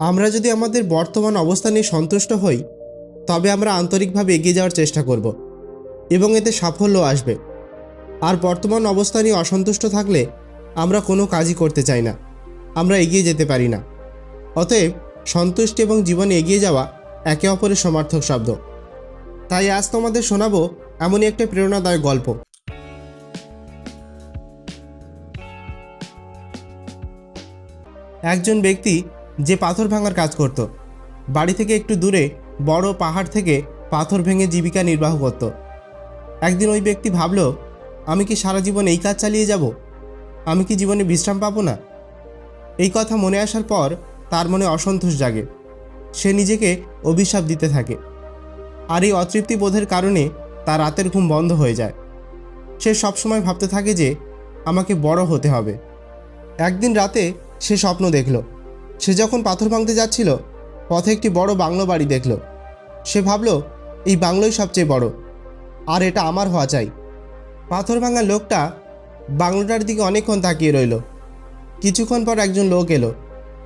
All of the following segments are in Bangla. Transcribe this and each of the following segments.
আমরা যদি আমাদের বর্তমান অবস্থা নিয়ে সন্তুষ্ট হই, তবে আমরা আন্তরিকভাবে এগিয়ে যাওয়ার চেষ্টা করব এবং এতে সাফল্য আসবে। আর বর্তমান অবস্থা নিয়ে অসন্তুষ্ট থাকলে আমরা কোনো কাজই করতে চাই না। আমরা এগিয়ে যেতে পারি না। অতএব সন্তুষ্টি এবং জীবনে এগিয়ে যাওয়া একে অপরের সমার্থক শব্দ। তাই আজ তোমাদের শোনাবো এমনই একটা প্রেরণাদায়ক গল্প। একজন ব্যক্তি যে পাথর ভাঙার কাজ করত। বাড়ি থেকে একটু দূরে, বড় পাহাড় থেকে পাথর ভেঙে জীবিকা নির্বাহ করত। একদিন ওই ব্যক্তি ভাবল, আমি কি সারা জীবন এই কাজ চালিয়ে যাব? আমি কি জীবনে বিশ্রাম পাবো না? এই কথা মনে আসার পর তার মনে অসন্তোষ জাগে। সে নিজেকে অভিশাপ দিতে থাকে। আর এই অতৃপ্তি বোধের কারণে তার রাতের ঘুম বন্ধ হয়ে যায়। সে সবসময় ভাবতে থাকে যে, আমাকে বড় হতে হবে। একদিন রাতে সে স্বপ্ন দেখল। সে যখন পাথর ভাঙতে যাচ্ছিল, পথে একটি বড় বাংলো বাড়ি দেখল। সে ভাবল, এই বাংলোই সবচেয়ে বড়। আর এটা আমার হওয়া চাই। পাথর ভাঙা লোকটা বাংলোটার দিকে অনেকক্ষণ তাকিয়ে রইল। কিছুক্ষণ পর একজন লোক এলো।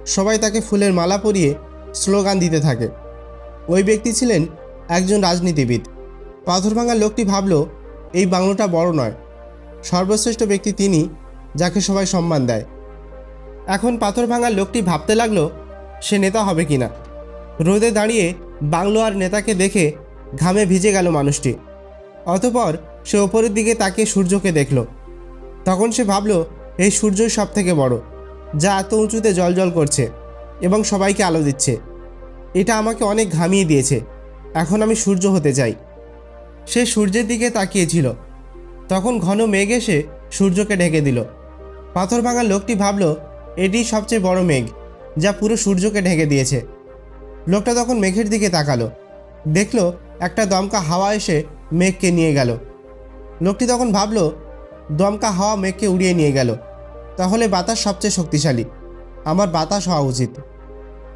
সবাই তাকে ফুলের মালা পরিয়ে স্লোগান দিতে থাকে। ওই ব্যক্তি ছিলেন একজন রাজনীতিবিদ। পাথর ভাঙা লোকটি ভাবল, এই বাংলোটা বড় নয়। সর্বশ্রেষ্ঠ ব্যক্তি তিনি, যাকে সবাই সম্মান দেয়। এখন পাথর ভাঙার লোকটি ভাবতে লাগল, সে নেতা হবে কি না রোদে দাঁড়িয়ে বাংলো আর নেতাকে দেখে ঘামে ভিজে গেল মানুষটি। অতপর সে ওপরের দিকে তাকিয়ে সূর্যকে দেখল। তখন সে ভাবল, এই সূর্যই সব থেকে বড়, যা এত উঁচুতে জল করছে এবং সবাইকে আলো দিচ্ছে। এটা আমাকে অনেক ঘামিয়ে দিয়েছে, এখন আমি সূর্য হতে চাই। সে সূর্যের দিকে তাকিয়েছিল। তখন ঘন মেঘ এসে সূর্যকে ঢেকে দিল। পাথর ভাঙার লোকটি ভাবল এটি সবচেয়ে বড় মেঘ, যা পুরো সূর্যকে ঢেকে দিয়েছে। লোকটা তখন মেঘের দিকে তাকালো। দেখল, একটা দমকা হাওয়া এসে মেঘকে নিয়ে গেল। লোকটি তখন ভাবল, দমকা হাওয়া মেঘকে উড়িয়ে নিয়ে গেল। তাহলে বাতাস সবচেয়ে শক্তিশালী। আমার বাতাস হওয়া উচিত।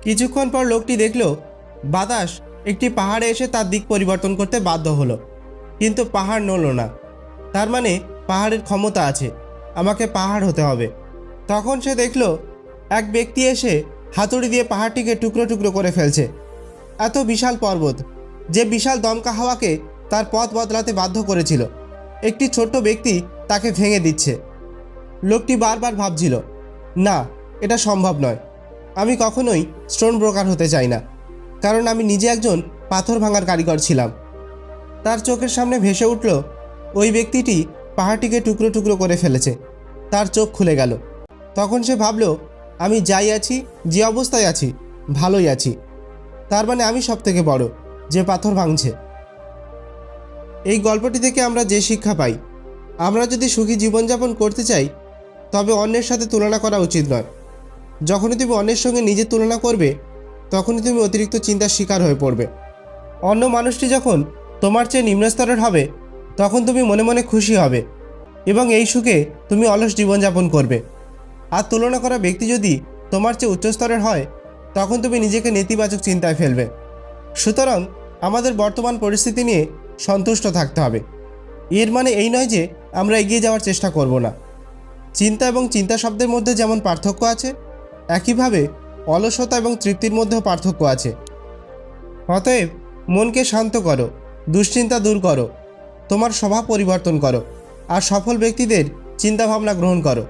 কিছুক্ষণ পর লোকটি দেখল, বাতাস একটি পাহাড়ে এসে তার দিক পরিবর্তন করতে বাধ্য হলো। কিন্তু পাহাড় নড়ল না। তার মানে পাহাড়ের ক্ষমতা আছে। আমাকে পাহাড় হতে হবে। তখন সে দেখল, এক ব্যক্তি এসে হাতুড়ি দিয়ে পাহাড়টিকে টুকরো টুকরো করে ফেলছে। এত বিশাল পর্বত, যে বিশাল দমকা হাওয়াকে তার পথ বদলাতে বাধ্য করেছিল। একটি ছোট্ট ব্যক্তি তাকে ভেঙে দিচ্ছে। লোকটি বারবার ভাবছিল, না, এটা সম্ভব নয়। আমি কখনোই স্টোন ব্রোকার হতে চাই না, কারণ আমি নিজে একজন পাথর ভাঙার কারিগর ছিলাম। তার চোখের সামনে ভেসে উঠল, ওই ব্যক্তিটি পাহাড়টিকে টুকরো টুকরো করে ফেলেছে। তার চোখ খুলে গেল। তখন সে ভাবল, আমি যাই আছি, যে অবস্থায় আছি, ভালোই আছি। তার মানে আমি সব থেকে বড়, যে পাথর ভাঙছে। এই গল্পটি থেকে আমরা যে শিক্ষা পাই। আমরা যদি সুখী জীবনযাপন করতে চাই, তবে অন্যের সাথে তুলনা করা উচিত নয়। যখনই তুমি অন্যের সঙ্গে নিজের তুলনা করবে, তখনই তুমি অতিরিক্ত চিন্তার শিকার হয়ে পড়বে। অন্য মানুষটি যখন তোমার চেয়ে নিম্নস্তরের হবে, তখন তুমি মনে মনে খুশি হবে এবং এই সুখে তুমি অলস জীবনযাপন করবে। আর তুলনা করা ব্যক্তি যদি তোমার চেয়ে উচ্চস্তরের হয়, তখন তুমি নিজেকে নেতিবাচক চিন্তায় ফেলবে। সুতরাং আমাদের বর্তমান পরিস্থিতি নিয়ে সন্তুষ্ট থাকতে হবে। এর মানে এই নয় যে আমরা এগিয়ে যাওয়ার চেষ্টা করব না। চিন্তা এবং চিন্তা শব্দের মধ্যে যেমন পার্থক্য আছে, একইভাবে অলসতা এবং তৃপ্তির মধ্যেও পার্থক্য আছে। অতএব মনকে শান্ত করো, দুশ্চিন্তা দূর করো, তোমার স্বভাব পরিবর্তন করো, আর সফল ব্যক্তিদের চিন্তাভাবনা গ্রহণ করো।